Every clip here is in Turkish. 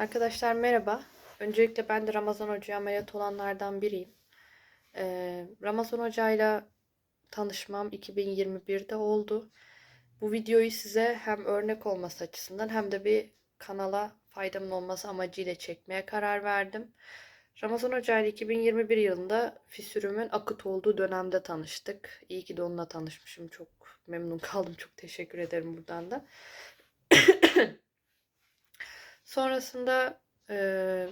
Arkadaşlar merhaba. Öncelikle ben de Ramazan Hoca'ya ameliyat olanlardan biriyim. Ee, Ramazan Hoca'yla tanışmam 2021'de oldu. Bu videoyu size hem örnek olması açısından hem de bir kanala faydamın olması amacıyla çekmeye karar verdim. Ramazan Hoca ile 2021 yılında fissürümün akut olduğu dönemde tanıştık. İyi ki de onunla tanışmışım. Çok memnun kaldım. Çok teşekkür ederim buradan da. Sonrasında eee,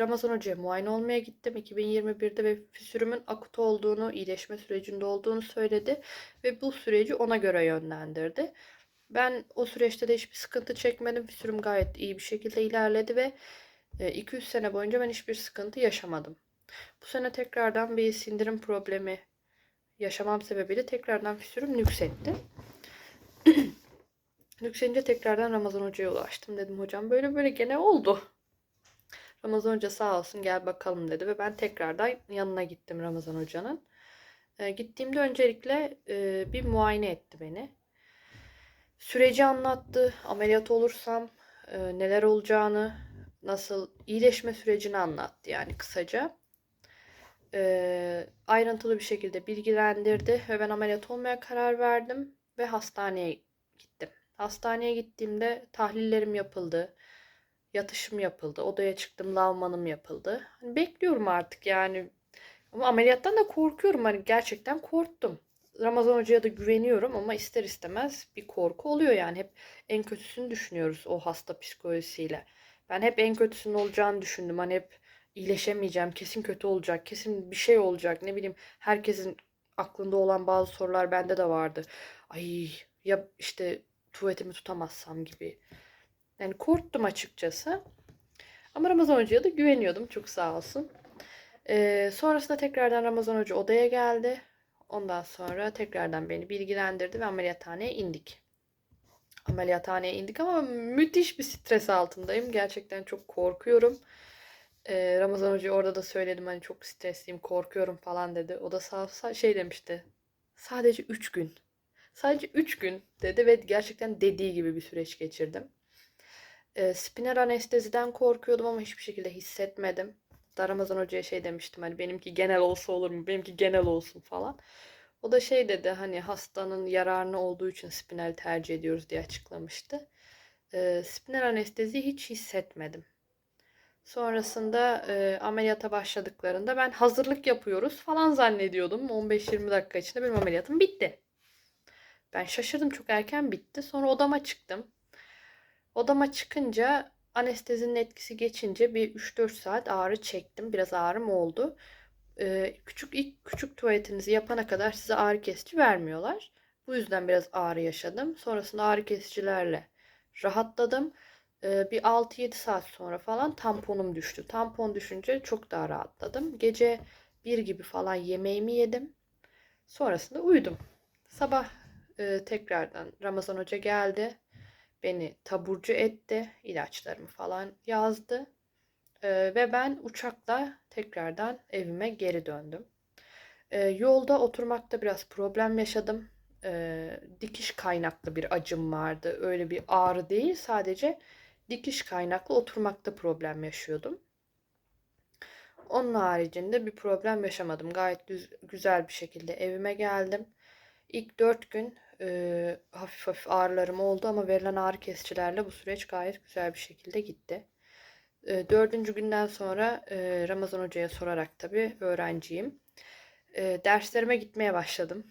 Ramazan Hoca'ya muayene olmaya gittim 2021'de ve fissürümün akut olduğunu, iyileşme sürecinde olduğunu söyledi ve bu süreci ona göre yönlendirdi. Ben o süreçte de hiçbir sıkıntı çekmedim. Fissürüm gayet iyi bir şekilde ilerledi ve 200 sene boyunca ben hiçbir sıkıntı yaşamadım. Bu sene tekrardan bir sindirim problemi yaşamam sebebiyle tekrardan fissürüm nüksetti. Yükselince tekrardan Ramazan Hoca'ya ulaştım. Dedim hocam böyle böyle gene oldu. Ramazan Hoca sağ olsun gel bakalım dedi ve ben tekrardan yanına gittim Ramazan Hoca'nın. E, gittiğimde öncelikle e, bir muayene etti beni. Süreci anlattı. Ameliyat olursam e, neler olacağını, nasıl iyileşme sürecini anlattı yani kısaca. E, ayrıntılı bir şekilde bilgilendirdi ve ben ameliyat olmaya karar verdim ve hastaneye gittim. Hastaneye gittiğimde tahlillerim yapıldı. Yatışım yapıldı. Odaya çıktım. Lavmanım yapıldı. Hani bekliyorum artık yani. Ama ameliyattan da korkuyorum. Hani gerçekten korktum. Ramazan Hoca'ya da güveniyorum ama ister istemez bir korku oluyor yani. Hep en kötüsünü düşünüyoruz o hasta psikolojisiyle. Ben hep en kötüsünün olacağını düşündüm. Hani hep iyileşemeyeceğim, kesin kötü olacak, kesin bir şey olacak. Ne bileyim herkesin aklında olan bazı sorular bende de vardı. Ay ya işte tuvaletimi tutamazsam gibi. Yani korktum açıkçası. Ama Ramazan Hoca'ya da güveniyordum. Çok sağ olsun. Ee, sonrasında tekrardan Ramazan Hoca odaya geldi. Ondan sonra tekrardan beni bilgilendirdi ve ameliyathaneye indik. Ameliyathaneye indik ama müthiş bir stres altındayım. Gerçekten çok korkuyorum. Ee, Ramazan Hoca orada da söyledim hani çok stresliyim, korkuyorum falan dedi. O da sağ, sağ şey demişti. Sadece 3 gün. Sadece 3 gün dedi ve gerçekten dediği gibi bir süreç geçirdim. E, spinal anesteziden korkuyordum ama hiçbir şekilde hissetmedim. Ramazan Hoca'ya şey demiştim hani benimki genel olsa olur mu? Benimki genel olsun falan. O da şey dedi hani hastanın yararına olduğu için spinal tercih ediyoruz diye açıklamıştı. E, spinal anesteziyi hiç hissetmedim. Sonrasında e, ameliyata başladıklarında ben hazırlık yapıyoruz falan zannediyordum. 15-20 dakika içinde benim ameliyatım bitti. Ben şaşırdım çok erken bitti. Sonra odama çıktım. Odama çıkınca anestezinin etkisi geçince bir 3-4 saat ağrı çektim. Biraz ağrım oldu. Ee, küçük ilk küçük tuvaletinizi yapana kadar size ağrı kesici vermiyorlar. Bu yüzden biraz ağrı yaşadım. Sonrasında ağrı kesicilerle rahatladım. Ee, bir 6-7 saat sonra falan tamponum düştü. Tampon düşünce çok daha rahatladım. Gece 1 gibi falan yemeğimi yedim. Sonrasında uyudum. Sabah e, tekrardan Ramazan Hoca geldi. Beni taburcu etti. ilaçlarımı falan yazdı. E, ve ben uçakla tekrardan evime geri döndüm. E, yolda oturmakta biraz problem yaşadım. E, dikiş kaynaklı bir acım vardı. Öyle bir ağrı değil. Sadece dikiş kaynaklı oturmakta problem yaşıyordum. Onun haricinde bir problem yaşamadım. Gayet düz, güzel bir şekilde evime geldim. İlk 4 gün e, hafif hafif ağrılarım oldu ama verilen ağrı kesicilerle bu süreç gayet güzel bir şekilde gitti. E, dördüncü günden sonra e, Ramazan Hoca'ya sorarak tabii öğrenciyim. E, derslerime gitmeye başladım.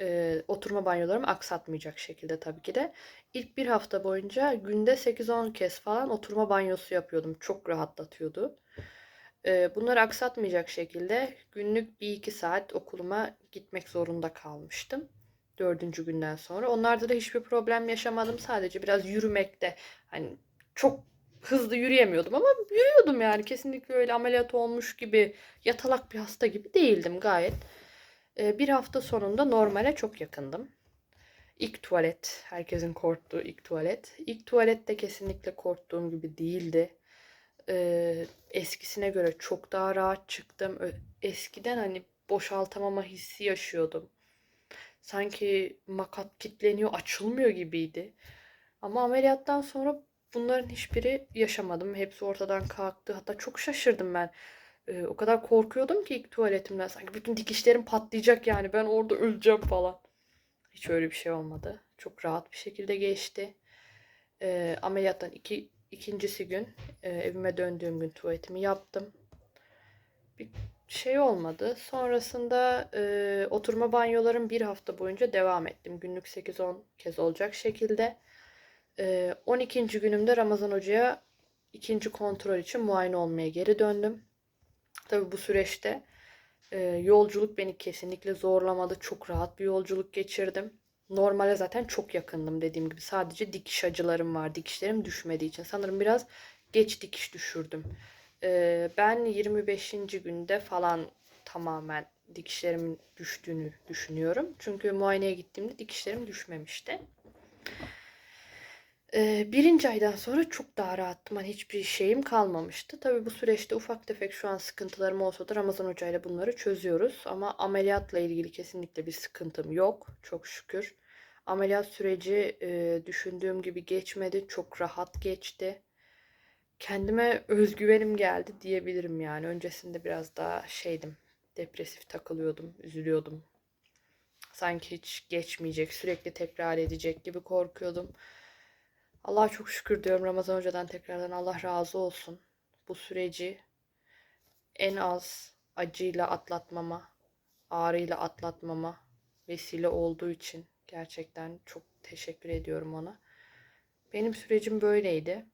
E, oturma banyolarımı aksatmayacak şekilde tabii ki de. İlk bir hafta boyunca günde 8-10 kez falan oturma banyosu yapıyordum. Çok rahatlatıyordu. E, bunları aksatmayacak şekilde günlük 1-2 saat okuluma gitmek zorunda kalmıştım dördüncü günden sonra. Onlarda da hiçbir problem yaşamadım. Sadece biraz yürümekte hani çok hızlı yürüyemiyordum ama yürüyordum yani. Kesinlikle öyle ameliyat olmuş gibi yatalak bir hasta gibi değildim gayet. Ee, bir hafta sonunda normale çok yakındım. İlk tuvalet, herkesin korktuğu ilk tuvalet. İlk tuvalet de kesinlikle korktuğum gibi değildi. Ee, eskisine göre çok daha rahat çıktım. Eskiden hani boşaltamama hissi yaşıyordum sanki makat kitleniyor, açılmıyor gibiydi. Ama ameliyattan sonra bunların hiçbiri yaşamadım. Hepsi ortadan kalktı. Hatta çok şaşırdım ben. Ee, o kadar korkuyordum ki ilk tuvaletimden. Sanki bütün dikişlerim patlayacak yani. Ben orada öleceğim falan. Hiç öyle bir şey olmadı. Çok rahat bir şekilde geçti. Ee, ameliyattan iki, ikincisi gün e, evime döndüğüm gün tuvaletimi yaptım. Bir şey olmadı. Sonrasında e, oturma banyolarım bir hafta boyunca devam ettim. Günlük 8-10 kez olacak şekilde. E, 12. günümde Ramazan Hoca'ya ikinci kontrol için muayene olmaya geri döndüm. Tabii bu süreçte e, yolculuk beni kesinlikle zorlamadı. Çok rahat bir yolculuk geçirdim. Normale zaten çok yakındım dediğim gibi. Sadece dikiş acılarım var. Dikişlerim düşmediği için. Sanırım biraz geç dikiş düşürdüm. Ben 25. günde falan tamamen dikişlerimin düştüğünü düşünüyorum. Çünkü muayeneye gittiğimde dikişlerim düşmemişti. Birinci aydan sonra çok daha rahattım. Hani hiçbir şeyim kalmamıştı. Tabii bu süreçte ufak tefek şu an sıkıntılarım olsa da Ramazan Hoca ile bunları çözüyoruz. Ama ameliyatla ilgili kesinlikle bir sıkıntım yok. Çok şükür. Ameliyat süreci düşündüğüm gibi geçmedi. Çok rahat geçti. Kendime özgüvenim geldi diyebilirim yani. Öncesinde biraz daha şeydim. Depresif takılıyordum, üzülüyordum. Sanki hiç geçmeyecek, sürekli tekrar edecek gibi korkuyordum. Allah'a çok şükür diyorum Ramazan Hoca'dan tekrardan Allah razı olsun. Bu süreci en az acıyla atlatmama, ağrıyla atlatmama vesile olduğu için gerçekten çok teşekkür ediyorum ona. Benim sürecim böyleydi.